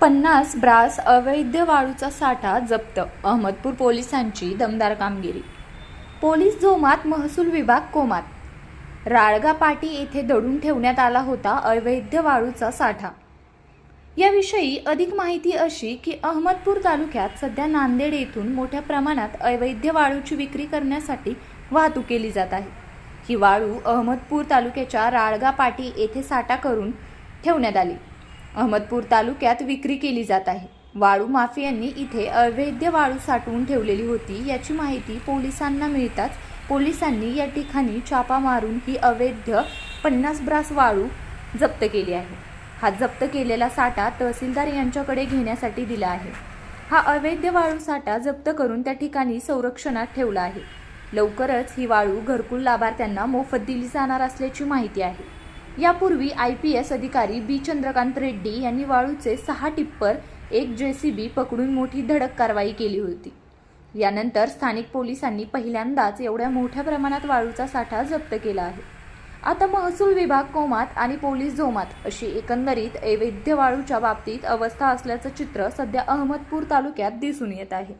पन्नास ब्रास अवैध वाळूचा साठा जप्त अहमदपूर पोलिसांची दमदार कामगिरी. पोलीस जोमात महसूल विभाग कोमात. राळगा पाटी येथे दडून ठेवण्यात आला होता अवैध वाळूचा साठा. याविषयी अधिक माहिती अशी की अहमदपूर तालुक्यात सध्या नांदेड येथून मोठ्या प्रमाणात अवैध वाळूची विक्री करण्यासाठी वाहतूक केली जात आहे. ही वाळू अहमदपूर तालुक्याच्या राळगा पाटी येथे साठा करून ठेवण्यात आली. अहमदपूर तालुक्यात विक्री केली जात आहे. वाळू माफियांनी इथे अवैध वाळू साठवून ठेवलेली होती याची माहिती पोलिसांना मिळताच पोलिसांनी या ठिकाणी छापा मारून ही अवैध पन्नास ब्रास वाळू जप्त केली आहे. हा जप्त केलेला साठा तहसीलदार यांच्याकडे घेण्यासाठी दिला आहे. हा अवैध वाळू साठा जप्त करून त्या ठिकाणी संरक्षणात ठेवला आहे. लवकरच ही वाळू घरकुल लाभार्थ्यांना मोफत दिली जाणार असल्याची माहिती आहे. यापूर्वी आय पी एस अधिकारी बी. चंद्रकांत रेड्डी यांनी वाळूचे सहा टिप्पर एक जेसीबी पकडून मोठी धडक कारवाई केली होती. यानंतर स्थानिक पोलिसांनी पहिल्यांदाच एवढ्या मोठ्या प्रमाणात वाळूचा साठा जप्त केला आहे. आता महसूल विभाग कोमात आणि पोलीस जोमात अशी एकंदरीत अवैध वाळूच्या बाबतीत अवस्था असल्याचं चित्र सध्या अहमदपूर तालुक्यात दिसून येत आहे.